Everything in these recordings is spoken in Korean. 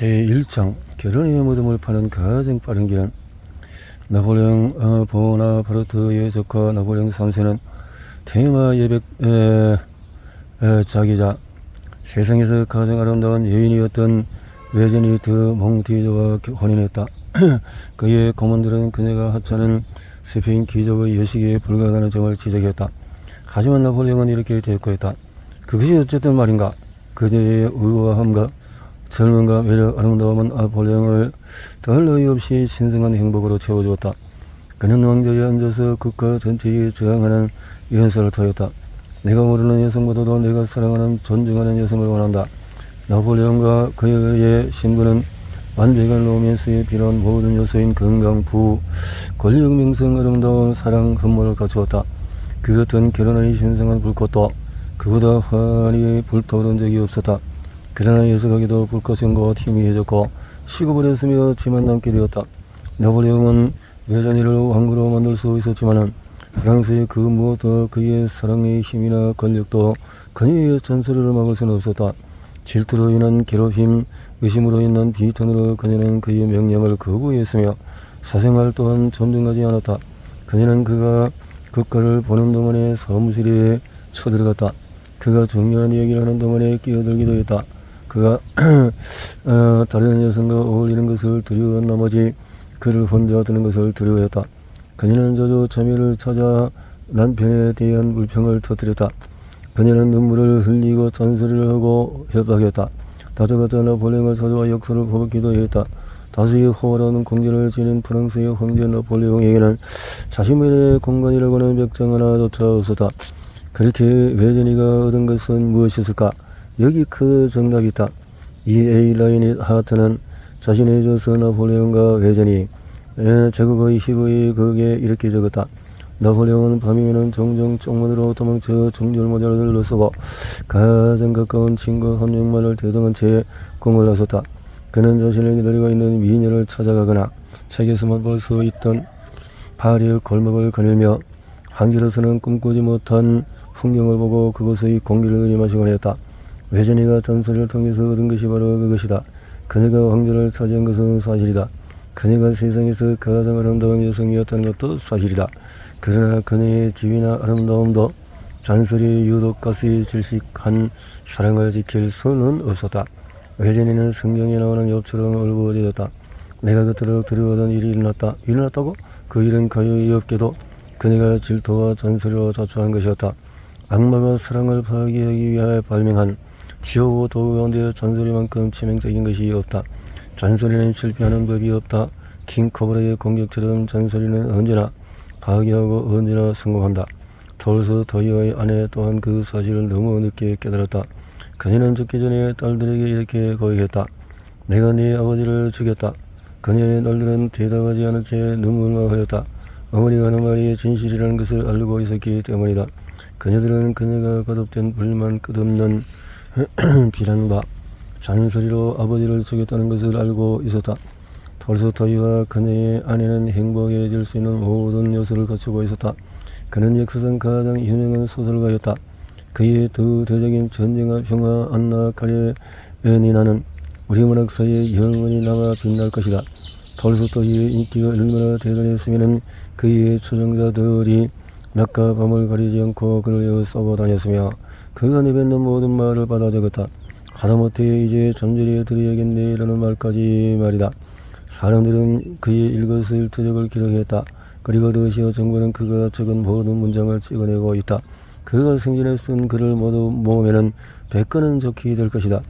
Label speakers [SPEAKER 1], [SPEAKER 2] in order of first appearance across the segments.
[SPEAKER 1] 제1장 결혼의 무덤을 파는 가장 빠른 길은 나폴레옹 어, 보나파르트의 적화 나폴레옹 3세는 테마 예백 에, 에, 자기자 세상에서 가장 아름다운 여인이었던 레제니트 몽티저와 혼인했다. 그의 고문들은 그녀가 하찮은 스페인 귀족의 여식에 불과하다는 점을 지적했다. 하지만 나폴레옹은 이렇게 대꾸했다. 그것이 어쨌든 말인가? 그녀의 의아함과 젊음과 매력 아름다움은 나폴레옹을 덜 의의 없이 신성한 행복으로 채워주었다. 그는 왕좌에 앉아서 국가 전체에 저항하는 연설을 터였다. 내가 모르는 여성보다도 내가 사랑하는 존중하는 여성을 원한다. 나폴레옹과 그의 신부는 완벽한 로맨스에 필요한 모든 요소인 건강, 부, 권력, 명성, 아름다운 사랑, 흠모를 갖추었다. 그 같은 결혼의 신성한 불꽃도 그보다 환히 불타오른 적이 없었다. 그러나 예술하기도 불꽃은 곧 희미해졌고 식어버렸으며 지만 남게 되었다. 나폴레옹은 외전이를 왕으로 만들 수 있었지만은 프랑스의 그 무엇도 그의 사랑의 힘이나 권력도 그녀의 잔소리를 막을 수는 없었다. 질투로 인한 괴롭힘, 의심으로 인한 비탄으로 그녀는 그의 명령을 거부했으며 사생활 또한 존중하지 않았다. 그녀는 그가 국가를 보는 동안에 사무실에 쳐들어갔다. 그가 중요한 이야기를 하는 동안에 끼어들기도 했다. 그가 어, 다른 여성과 어울리는 것을 두려워한 나머지 그를 혼자 두는 것을 두려워했다. 그녀는 저주 자매를 찾아 남편에 대한 불평을 터뜨렸다. 그녀는 눈물을 흘리고 잔소리를 하고 협박했다. 다져갔자 나폴레옹을 사주와 역사를 거북기도 했다. 다수의 호화로운 공전을 지닌 프랑스의 황제 나폴레옹에게는 자신만의 공간이라고 하는 벽장 하나조차 없었다. 그렇게 외전이가 얻은 것은 무엇이었을까? 여기 그 정답이 있다. 이 에일라인 하트는 자신의 조서 나폴레옹과 외전이 에, 제국의 희고의 극에 이렇게 적었다. 나폴레옹은 밤이면 종종 쪽문으로 도망쳐 중절모자를 쓰고 가장 가까운 친구 한 명만을 대동한 채 꿈을 나섰다. 그는 자신을 기다리고 있는 미녀를 찾아가거나 책에서만 볼 수 있던 파리의 골목을 거닐며 한길에서는 꿈꾸지 못한 풍경을 보고 그곳의 공기를 들이마시곤 했다. 외전이가 잔소리를 통해서 얻은 것이 바로 그것이다. 그녀가 황제를 차지한 것은 사실이다. 그녀가 세상에서 가장 아름다운 여성이었다는 것도 사실이다. 그러나 그녀의 지위나 아름다움도 잔소리의 유독가스에 질식한 사랑을 지킬 수는 없었다. 외전이는 성경에 나오는 엽처럼 얼굴어졌다. 내가 그토록 두려워하던 일이 일어났다. 일어났다고? 그 일은 가요의 없게도 그녀가 질투와 잔소리로 자초한 것이었다. 악마가 사랑을 파괴하기 위하여 발명한 지옥 도구 가운데 잔소리만큼 치명적인 것이 없다. 잔소리는 실패하는 법이 없다. 킹코브라의 공격처럼 잔소리는 언제나 파괴하고 언제나 성공한다. 톨스 도이어의 아내 또한 그 사실을 너무 늦게 깨달았다. 그녀는 죽기 전에 딸들에게 이렇게 고백했다. 내가 네 아버지를 죽였다. 그녀의 딸들은 대답하지 않은 채 눈물만 흘렸다. 어머니가 하는 말이 진실이라는 것을 알고 있었기 때문이다. 그녀들은 그녀가 거듭된 불만 끝없는 비난과 잔소리로 아버지를 죽였다는 것을 알고 있었다. 톨스토이와 그녀의 아내는 행복해질 수 있는 모든 요소를 갖추고 있었다. 그는 역사상 가장 유명한 소설가였다. 그의 더 대적인 전쟁과 평화 안나 카레니나는 우리 문학사에 영원히 남아 빛날 것이다. 톨스토이의 인기가 얼마나 대단했으면 그의 초정자들이 낮과 밤을 가리지 않고 그를 여어 써고 다녔으며 그가 내뱉는 모든 말을 받아 적었다. 하다못해 이제 잠자리에 들어야겠네 라는 말까지 말이다. 사람들은 그의 일거수일투족을 기록했다. 그리고 러시아 정부는 그가 적은 모든 문장을 찍어내고 있다. 그가 승진에 쓴 글을 모두 모으면은 백건은 적히 될 것이다.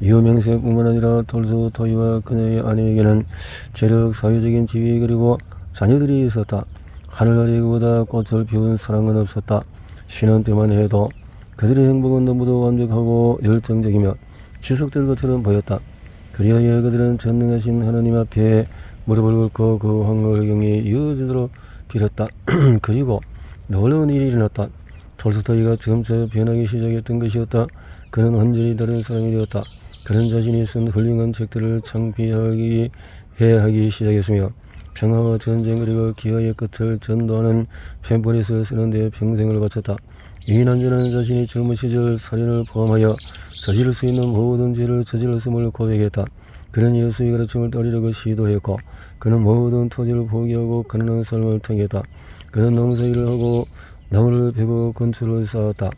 [SPEAKER 1] 유명세뿐만 아니라 톨스토이와 그녀의 아내에게는 재력, 사회적인 지위 그리고 자녀들이 있었다. 하늘 아래 그보다 꽃을 피운 사랑은 없었다. 쉬는 때만 해도 그들의 행복은 너무도 완벽하고 열정적이며 지속될 것처럼 보였다. 그리하여 그들은 전능하신 하나님 앞에 무릎을 꿇고 그 황홀의 경에 이어지도록 빌었다. 그리고 놀라운 일이 일어났다. 톨스토이가 점차 변하기 시작했던 것이었다. 그는 완전히 다른 사람이 되었다. 그는 자신이 쓴 훌륭한 책들을 창피하기 해하기 시작했으며 평화와 전쟁 그리고 기아의 끝을 전도하는 팸플릿을 쓰는 데 평생을 바쳤다. 이 남자는 자신이 젊은 시절 살인을 포함하여 저지를 수 있는 모든 죄를 저질렀음을 고백했다. 그는 예수의 가르침을 따르려고 시도했고 그는 모든 토지를 포기하고 가난한 삶을 통했다. 그는 농사일을 하고 나무를 베고 건축을 쌓았다.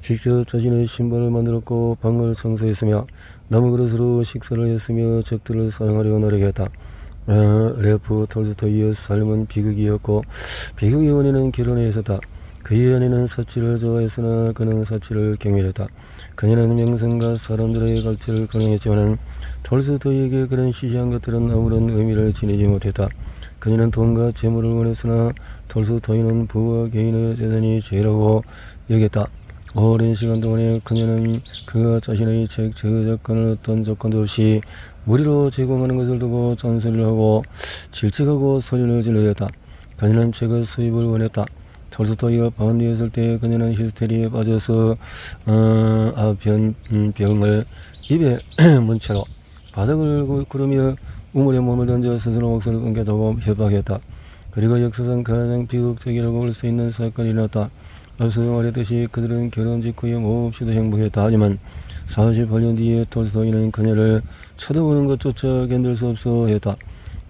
[SPEAKER 1] 직접 자신의 신발을 만들었고 방을 청소했으며 나무 그릇으로 식사를 했으며 적들을 사랑하려 노력했다. 어, 레프 톨스토이의 삶은 비극이었고 비극의 원인은 결혼에 있었다. 그의 아내는 사치를 좋아했으나 그는 사치를 경멸했다. 그녀는 명성과 사람들의 갈취를 강행했지만 톨스토이에게 그런 시시한 것들은 아무런 의미를 지니지 못했다. 그녀는 돈과 재물을 원했으나 톨스토이는 부와 개인의 재산이 죄라고 여겼다. 오랜 시간 동안에 그녀는 그가 자신의 책 저작권을 어떤 조건도 없이 무리로 제공하는 것을 두고 잔소리를 하고 질책하고 소리를 질러댔다. 그녀는 책의 수입을 원했다. 톨스토이가 반대했을 때 그녀는 히스테리에 빠져서 어, 아, 변, 음, 병을 입에 문 채로 바닥을 구- 구르며 우물에 몸을 던져 스스로 목소리를 끊겠다고 협박했다. 그리고 역사상 가장 비극적이라고 볼 수 있는 사건이 일어났다. 앞서 말했듯이 그들은 결혼 직후에 몹시도 행복했다. 하지만 48년 뒤에 톨스토이는 그녀를 쳐다보는 것조차 견딜 수 없어 했다.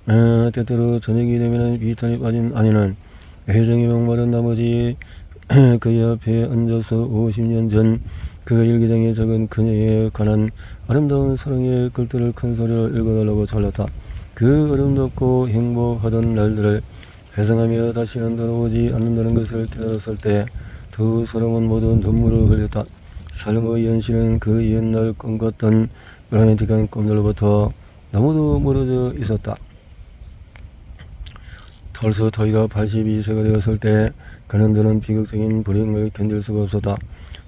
[SPEAKER 1] 아, 때때로 저녁이 되면 비탄이 빠진 아내는 애정에 목마른 나머지 그의 앞에 앉아서 50년 전 그가 일기장에 적은 그녀에 관한 아름다운 사랑의 글들을 큰 소리로 읽어달라고 잘랐다. 그 아름답고 행복하던 날들을 회상하며 다시는 돌아오지 않는다는 것을 깨달았을 때 두 사람은 모두 눈물을 흘렸다. 삶의 현실은 그 옛날 꿈꿨던 로맨틱한 꿈들로부터 너무도 멀어져 있었다. 톨스토이가 82세가 되었을 때 그는 드는 비극적인 불행을 견딜 수가 없었다.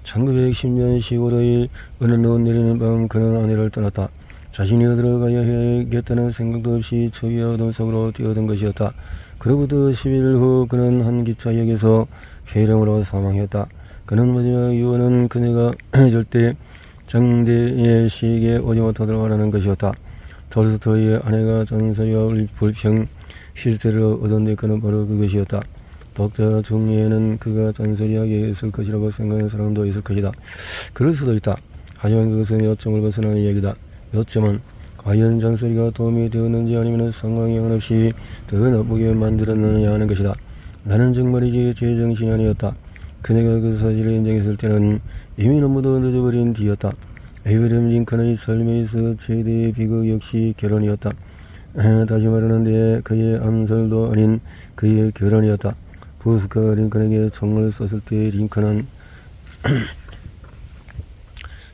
[SPEAKER 1] 1910년 10월 5일 어느 눈 내리는 밤 그는 아내를 떠났다. 자신이 어디로 가야 해야겠다는 생각도 없이 초위와 어둠 속으로 뛰어든 것이었다. 그로부터 11일 후 그는 한 기차역에서 폐렴으로 사망했다. 그는 마지막 유언은 그녀가 절대 장대의 시에게 오지 못하도록 하라는 것이었다. 톨스토이의 아내가 잔소리와 불평, 히스테리를 얻었는데 그는 바로 그것이었다. 독자 중에는 그가 잔소리하게 있을 것이라고 생각하는 사람도 있을 것이다. 그럴 수도 있다. 하지만 그것은 요점을 벗어나는 이야기다. 요점은 과연 잔소리가 도움이 되었는지 아니면 상황에 한없이 더 나쁘게 만들었느냐 하는 것이다. 나는 정말이지 제 정신이 아니었다. 그녀가 그 사실을 인정했을 때는 이미 너무도 늦어버린 뒤였다. 에이브럼 링컨의 삶에 있어 최대의 비극 역시 결혼이었다. 에, 다시 말하는데 그의 암살도 아닌 그의 결혼이었다. 부스가 링컨에게 총을 쐈을 때 링컨은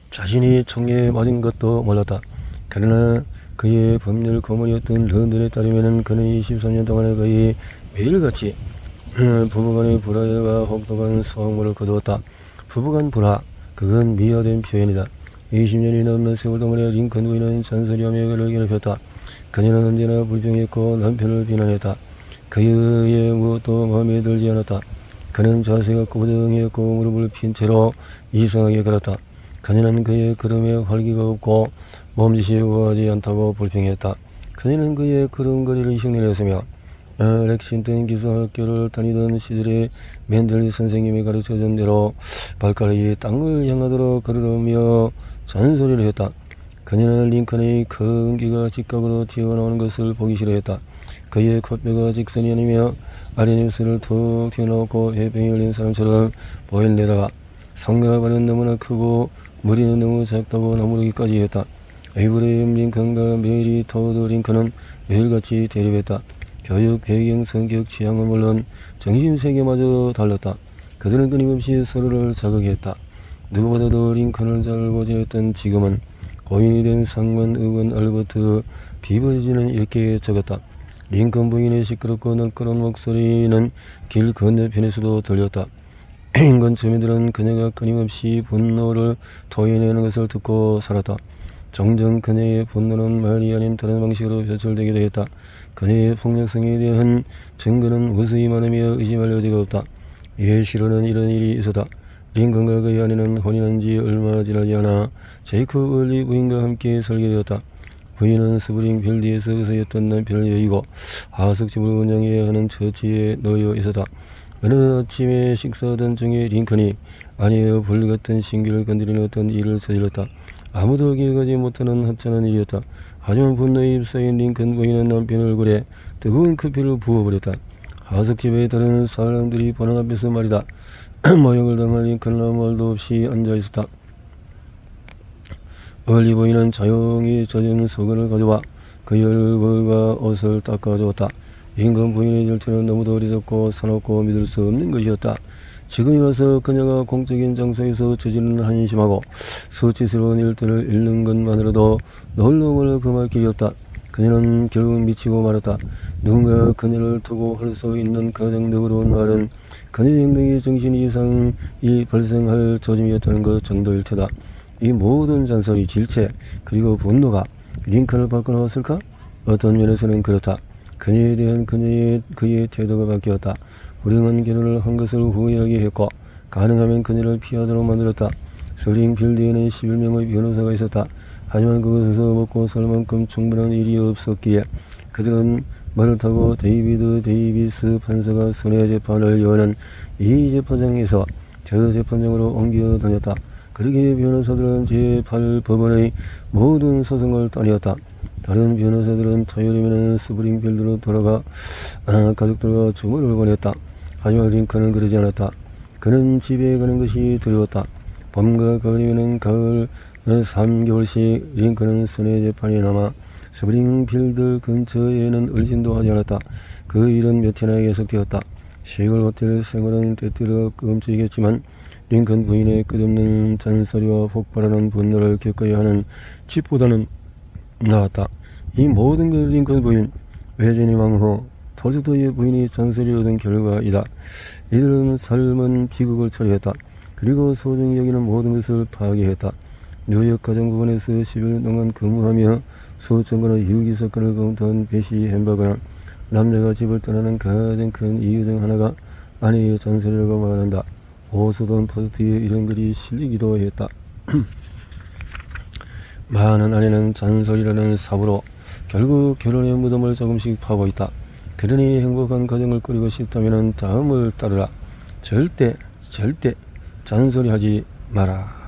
[SPEAKER 1] 자신이 총에 맞은 것도 몰랐다. 그러나 그의 법률 고문이었던 런던에 따르면 그는 23년 동안에 거의 매일같이 부부간의 불화와 혹독한 소음을 거두었다. 부부간 불화, 그건 미화된 표현이다. 20년이 넘는 세월 동안에 링컨 부인은 잔소리하며 그를 괴롭혔다. 그녀는 언제나 불평했고 남편을 비난했다. 그의 무엇도 마음에 들지 않았다. 그는 자세가 고정했고 무릎을 핀 채로 이상하게 걸었다. 그녀는 그의 걸음에 활기가 없고 몸짓이 우아하지 않다고 불평했다. 그녀는 그의 걸음걸이를 흉내냈으며 어, 렉싱턴 기술학교를 다니던 시절에 맨델리 선생님이 가르쳐준 대로 발가락이 땅을 향하도록 걸으며 잔소리를 했다. 그녀는 링컨의 큰 기가 직각으로 튀어나오는 것을 보기 싫어했다. 그의 콧뼈가 직선이 아니며 아랫입술을 툭 튀어나오고 해병이 열린 사람처럼 보일래다가 성과 발은 너무나 크고 머리는 너무 작다고 나무르기까지 했다. 에이브레임 링컨과 메리 토드 링컨은 매일같이 대립했다. 교육, 배경, 성격, 취향은 물론 정신세계마저 달랐다. 그들은 끊임없이 서로를 자극했다. 누구보다도 링컨을 잘 알고 지냈던 지금은 고인이 된 상만 의원 알버트 비버리지는 이렇게 적었다. 링컨 부인의 시끄럽고 널끄러운 목소리는 길 건너편에서도 들렸다. 인근 주민들은 그녀가 끊임없이 분노를 토해내는 것을 듣고 살았다. 종종 그녀의 분노는 말이 아닌 다른 방식으로 표출되기도 했다. 그녀의 폭력성에 대한 증거는 무수히 많으며 의심할 여지가 없다. 예시로는 이런 일이 있었다. 링컨과 그의 아내는 혼인한 지 얼마 지나지 않아 제이콥 얼리 부인과 함께 살게 되었다. 부인은 스프링 필드에서 의사였던 남편을 여의고 하숙집을 운영해야 하는 처치에 놓여 있었다. 어느 아침에 식사하던 중에 링컨이 아내의 불같은 신기를 건드리는 어떤 일을 저질렀다. 아무도 기억하지 못하는 하찮은 일이었다. 하지만 분노에 휩싸인 링컨 부인은 남편 얼굴에 뜨거운 커피를 부어버렸다. 하숙집에 다른 사람들이 보는 앞에서 말이다. 모욕을 당한 링컨은 아무 말도 없이 앉아있었다. 얼리 보이는 조용히 젖은 소금을 가져와 그의 얼굴과 옷을 닦아주었다. 인간 부인의 절차는 너무도 어리석고 사납고 믿을 수 없는 것이었다. 지금이 와서 그녀가 공적인 장소에서 저지르는 한심하고 수치스러운 일들을 잃는 것만으로도 놀라움을 금할 길이었다. 그녀는 결국 미치고 말았다. 누군가 그녀를 두고 할 수 있는 가장 너그러운 말은 그녀의 행동이 정신 이상이 발생할 조짐이었다는 것 정도일 테다. 이 모든 잔소리, 질책, 그리고 분노가 링컨을 바꿔놓았을까? 어떤 면에서는 그렇다. 그녀에 대한 그녀의 그의 태도가 바뀌었다. 불행한 결혼을 한 것을 후회하게 했고 가능하면 그녀를 피하도록 만들었다. 스프링필드에는 11명의 변호사가 있었다. 하지만 그곳에서 먹고 살 만큼 충분한 일이 없었기에 그들은 말을 타고 데이비드 데이비스 판사가 손해 재판을 여는 이 재판장에서 저 재판장으로 옮겨 다녔다. 그러기에 변호사들은 제8법원의 모든 소송을 따내었다. 다른 변호사들은 토요일이면 스프링필드로 돌아가 아, 가족들과 주문을 보냈다. 하지만 링컨은 그러지 않았다. 그는 집에 가는 것이 두려웠다. 봄과 가을이면 가을 3개월씩 링컨은 순회 재판이 남아 스프링필드 근처에는 을진도 하지 않았다. 그 일은 몇 해나 계속되었다. 시골 호텔 생활은 때때로 끔찍했지만 링컨 부인의 끝없는 잔소리와 폭발하는 분노를 겪어야 하는 집보다는 나았다. 이 모든 것 링컨 부인, 외전이 왕후, 토르도의 부인이 잔소리를 얻은 결과이다. 이들은 삶은 비극을 처리했다. 그리고 소중히 여기는 모든 것을 파괴했다. 뉴욕 가정부원에서 10일 동안 근무하며 수천 건의 유기 사건을 검토한 베시 햄버거는 남자가 집을 떠나는 가장 큰 이유 중 하나가 아내의 잔소리라고 말한다. 호수돈 포스트에 이런 글이 실리기도 했다. 많은 아내는 잔소리라는 삽으로 결국 결혼의 무덤을 조금씩 파고 있다. 그러니 행복한 가정을 꾸리고 싶다면 다음을 따르라. 절대 절대 잔소리하지 마라.